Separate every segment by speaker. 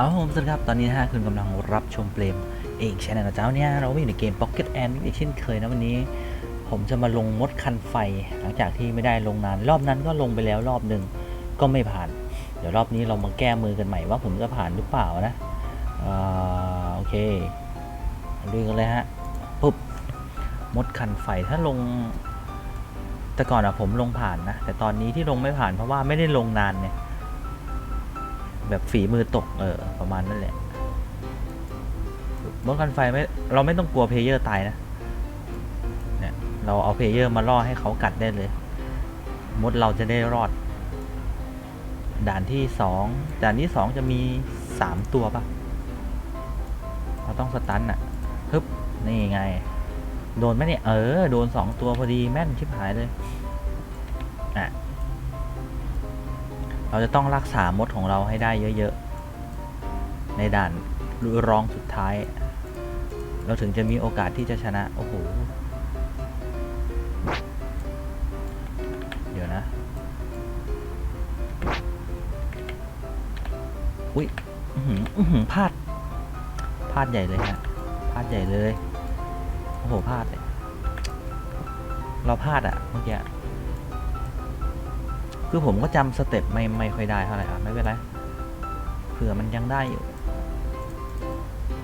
Speaker 1: เอาผมสวัสดีครับ ตอนนี้นะฮะคุณกำลังรับชมเปลมเองชแนลนะเจ้าเนี่ยเราอยู่ในเกม Pocket a n d อีกเช่นเคยนะวันนี้ ผมจะมาลงมดคันไฟ หลังจากที่ไม่ได้ลงนาน รอบนั้นก็ลงไปแล้วรอบหนึ่งก็ไม่ผ่าน เดี๋ยวรอบนี้เรามาแก้มือกันใหม่ว่าผมจะผ่านหรือเปล่านะอ่าโอเคดูกันเลยฮะปุ๊บมดคันไฟถ้าลง แต่ก่อนอะผมลงผ่านนะแต่ตอนนี้ที่ลงไม่ผ่านเพราะว่าไม่ได้ลงนานเนี่ย แบบฝีมือตกเออประมาณนั่นแหละมดคันไฟไม่เราไม่ต้องกลัวเพลเยอร์ตายนะเนี่ยเราเอาเพลเยอร์มาล่อให้เขากัดได้เลย มดเราจะได้รอด ด่านที่สองด่านที่สองจะมีสามตัวปะเราต้องสตันอะฮึบนี่ไง โดนไหมเนี่ย เออ โดนสองตัวพอดีแม่นชิบหายเลย อะ เราจะต้องรักษามดของเราให้ได้เยอะๆ ในด่านรองสุดท้าย เราถึงจะมีโอกาสที่จะชนะ โอ้โห เดี๋ยวนะ อุ้ยอือหือพลาด พลาดใหญ่เลยฮะ พลาดใหญ่เลย โอ้โห พลาดเลย เราพลาดอะเมื่อกี้ คือผมก็จำสเต็ปไม่ไม่ค่อยได้เท่าไหร่ครับไม่เป็นไรเผื่อมันยังได้อยู่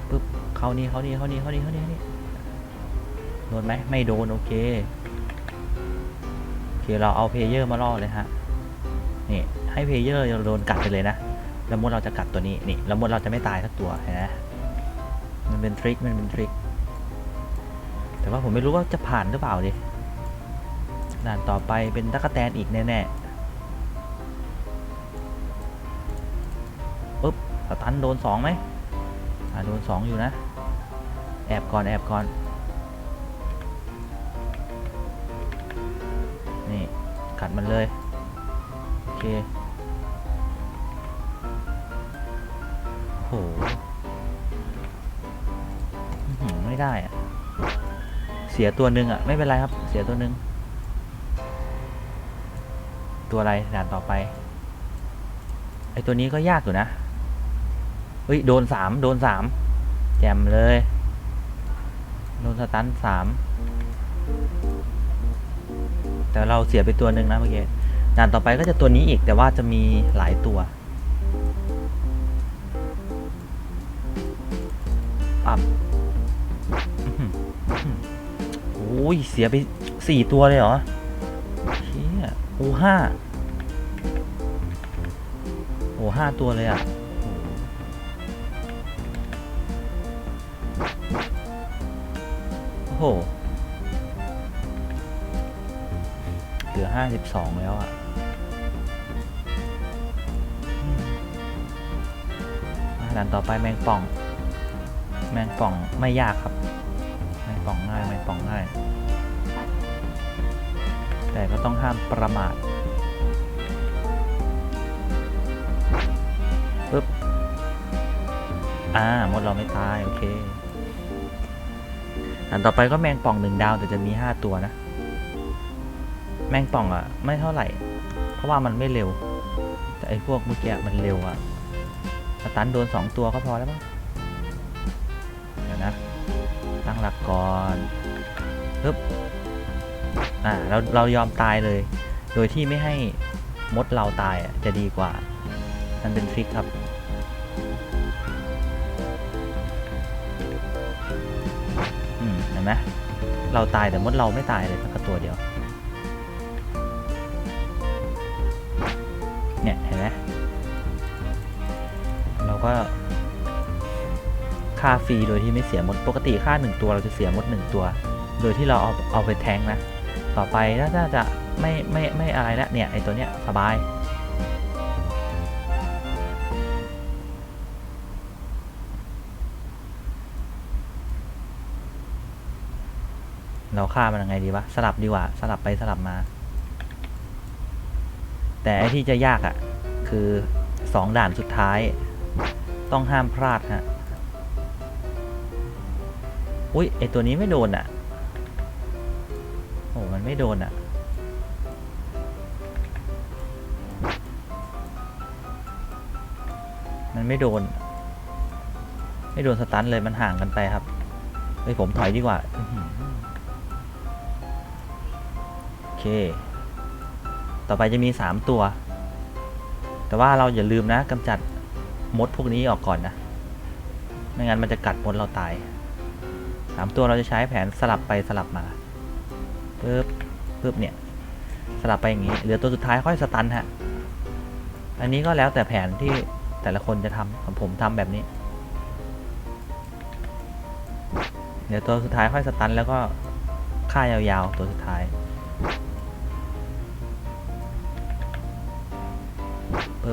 Speaker 1: ปึ๊บเข้านี่เข้านี่เข้านี่เข้านี่เข้านี่เข้านี่โดนไหมไม่โดนโอเคโอเคเราเอาเพลเยอร์มาล่อเลยฮะนี่ให้เพลเยอร์โดนกัดไปเลยนะแล้วมดเราจะกัดตัวนี้นี่แล้วมดเราจะไม่ตายสักตัวเห็นไหมมันเป็นทริคมันเป็นทริคแต่ว่าผมไม่รู้ว่าจะผ่านหรือเปล่าดิด่านต่อไปเป็นตั๊กแตนอีกแน่ๆ ตันโดนสองไหมอ่าโดนสองอยู่นะ แอบก่อนแอบก่อน นี่กัดมันเลย โอเคโอ้โหไม่ได้อะเสียตัวหนึ่งอะไม่เป็นไรครับ เสียตัวหนึ่งตัวอะไรด่านต่อไปไอตัวนี้ก็ยากอยู่นะ เฮ้ย โดนสามโดนสามแจมเลย โดนสตันสามแต่เราเสียไปตัวหนึ่งนะเมื่อกี้ด่านต่อไปก็จะตัวนี้อีกแต่ว่าจะมีหลายตัวปั๊บโอ้ย เสียไปสี่ตัวเลยเหรอเชี่ยโอ้ห้าโอ้ห้าตัวเลยอะ โอ้โห เหลือห้าสิบสองแล้วอะอืมอะด่านต่อไปแมงป่อง แมงป่องไม่ยากครับ แมงป่องง่าย แมงป่องง่าย แต่ก็ต้องห้ามประมาทปึ๊บ อ่า มดเราไม่ตาย โอเค อันต่อไปก็แมงป่องหนึ่งดาวแต่จะมีห้าตัวนะ แมงป่องอะไม่เท่าไหร่ เพราะว่ามันไม่เร็ว แต่ไอ้พวกเมื่อกี้มันเร็วอะสตันโดนสองตัวก็พอแล้วมั้งเดี๋ยวนะ ตั้งหลักก่อนปึ๊บอ่าเราเรายอมตายเลย โดยที่ไม่ให้มดเราตายอะจะดีกว่า มันเป็นทริคครับ ห็นไหมเราตายแต่มดเราไม่ตายเลยสักตัวเดียว เนี่ยเห็นไหมเราก็ฆ่าฟรีโดยที่ไม่เสียมดปกติฆ่าหนึ่งตัวเราจะเสียมดหนึ่งตัว โดยที่เราเอาเอาไปแทงนะ ต่อไปน่าจะไม่ไม่ไม่อะไรแล้วเนี่ยไอตัวเนี้ยสบาย เราฆ่ามันยังไงดีวะ สลับดีกว่า สลับไปสลับมา แต่ไอที่จะยากอะ่ะ คือสองด่านสุดท้าย ต้องห้ามพลาดฮะ อุ้ยไอตัวนี้ไม่โดนอะ่ะ โอ้มันไม่โดนอะ่ะมันไม่โดน ไม่โดนสตันเลยมันห่างกันไปครับเฮ้ยผมถอยดีกว่า เค ต่อไปจะมีสามตัว แต่ว่าเราอย่าลืมนะกำจัดมดพวกนี้ออกก่อนนะ ไม่งั้นมันจะกัดมดเราตายสามตัวเราจะใช้แผนสลับไปสลับมาปึ๊บปึ๊บเนี่ย สลับไปอย่างนี้เหลือตัวสุดท้ายค่อยสตันฮะ อันนี้ก็แล้วแต่แผนที่แต่ละคนจะทำของผมทำแบบนี้เดี๋ยวตัวสุดท้ายค่อยสตันแล้วก็ฆ่ายาวๆตัวสุดท้าย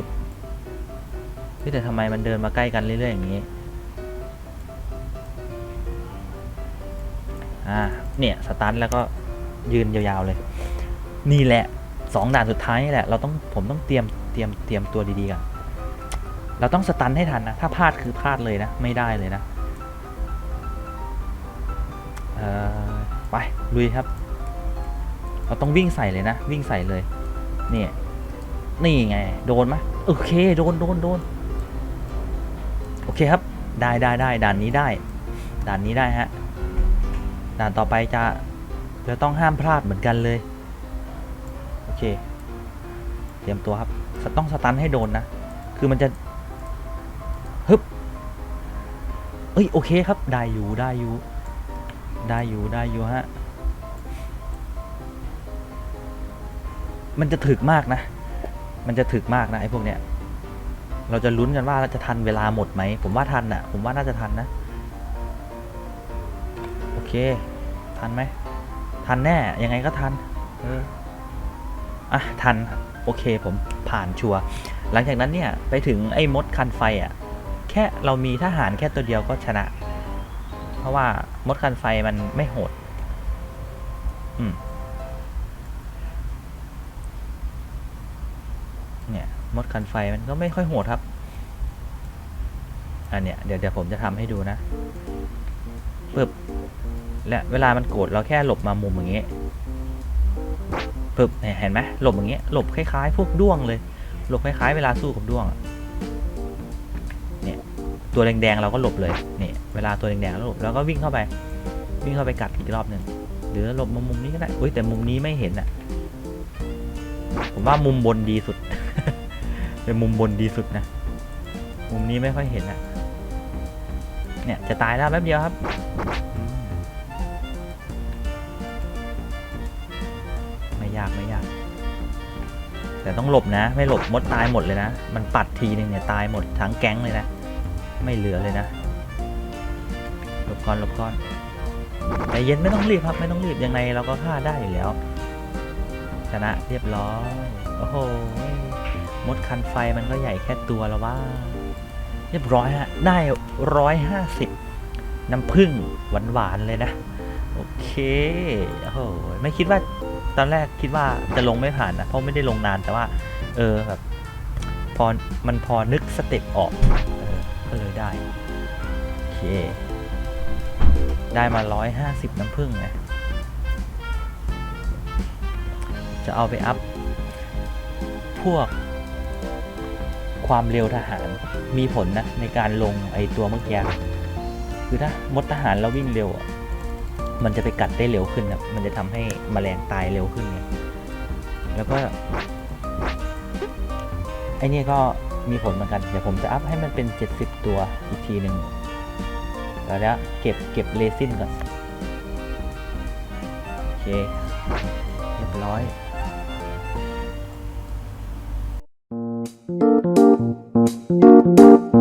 Speaker 1: บเฮ้ยแต่ทำไมมันเดินมาใกล้กันเรื่อยๆอย่างนี้ อ่า เนี่ย สตันแล้วก็ยืนยาวๆเลย นี่แหละสองด่านสุดท้ายนี่แหละ เราต้องผมต้องเตรียมเตรียมเตรียมตัวดีๆกันเราต้องสตันให้ทันนะ ถ้าพลาดคือพลาดเลยนะ ไม่ได้เลยนะเออไป ลุยครับ เราต้องวิ่งใส่เลยนะ วิ่งใส่เลย เนี่ย นี่ไง โดนไหมโอเค โดนโดนโดนโอเคครับ ได้ได้ได้ด่านนี้ได้ ด่านนี้ได้ฮะ ด่านต่อไปจะจะต้องห้ามพลาดเหมือนกันเลย โอเค เตรียมตัวครับต้องสตันให้โดนนะ คือมันจะฮึบเอ้ยโอเคครับ ได้อยู่ได้อยู่ ได้อยู่ได้อยู่ฮะ มันจะถึกมากนะ มันจะถึกมากนะไอ้พวกเนี้ย เราจะลุ้นกันว่าเราจะทันเวลาหมดไหม ผมว่าทันอะ่ะ ผมว่าน่าจะทันนะ โอเค ทันไหม ทันแน่ ยังไงก็ทัน เออ อะ ทัน โอเค ผมผ่านชัวร์หลังจากนั้นเนี่ย ไปถึงไอ้มดคันไฟอะ่ะ แค่เรามีทหารแค่ตัวเดียวก็ชนะ เพราะว่ามดคันไฟมันไม่โหด อืม มดคันไฟมันก็ไม่ค่อยโหดครับ อันเนี้ยเดี๋ยวเดี๋ยวผมจะทำให้ดูนะปึ๊บและเวลามันโกรธเราแค่หลบมามุมอย่างเงี้ยปึ๊บเห็นไหมหลบอย่างเงี้ยหลบคล้ายๆ พวกด้วงเลย หลบคล้ายๆ เวลาสู้กับด้วงเนี่ยตัวแดงๆเราก็หลบเลยเนี่ยเวลาตัวแดงๆเราหลบแล้วก็วิ่งเข้าไป วิ่งเข้าไปกัดอีกรอบหนึ่งหรือหลบมามุมนี้ก็ได้อุ้ยแต่มุมนี้ไม่เห็นอะผมว่ามุมบนดีสุด เป็นมุมบนดีสุดนะ มุมนี้ไม่ค่อยเห็นอะเนี่ยจะตายแล้วแป๊บเดียวครับ ไม่ยากไม่ยาก แต่ต้องหลบนะ ไม่หลบมดตายหมดเลยนะ มันปัดทีนึงเนี่ยตายหมดทั้งแก๊งเลยนะ ไม่เหลือเลยนะ หลบก่อนหลบก่อนใจเย็นไม่ต้องรีบครับ ไม่ต้องรีบยังไงเราก็ฆ่าได้อยู่แล้วชนะเรียบร้อย โอ้โห มดคันไฟมันก็ใหญ่แค่ตัวแล้วว่า เรียบร้อยฮะ ได้ร้อยห้าสิบน้ำผึ้งหวานๆเลยนะ โอเคโอ้โหไม่คิดว่าตอนแรกคิดว่าจะลงไม่ผ่านนะ เพราะไม่ได้ลงนานแต่ว่า เออแบบพอมันพอนึกสเต็ปออกเออก็เลยได้ โอเค ได้มาร้อยห้าสิบน้ำผึ้งนะจะเอาไปอัพ พวก ความเร็วทหารมีผลนะในการลงไอตัวเมื่อกี้คือถ้ามดทหารเราวิ่งเร็ว มันจะไปกัดได้เร็วขึ้นนะมันจะทำให้แมลงตายเร็วขึ้นไงแล้วก็ไอเนี่ยก็มีผลเหมือนกันเดี๋ยวผมจะอัพให้มันเป็น 70 ตัวอีกทีหนึ่งแล้วเก็บเก็บเลซินก่อนโอเคเรียบร้อย Thank you.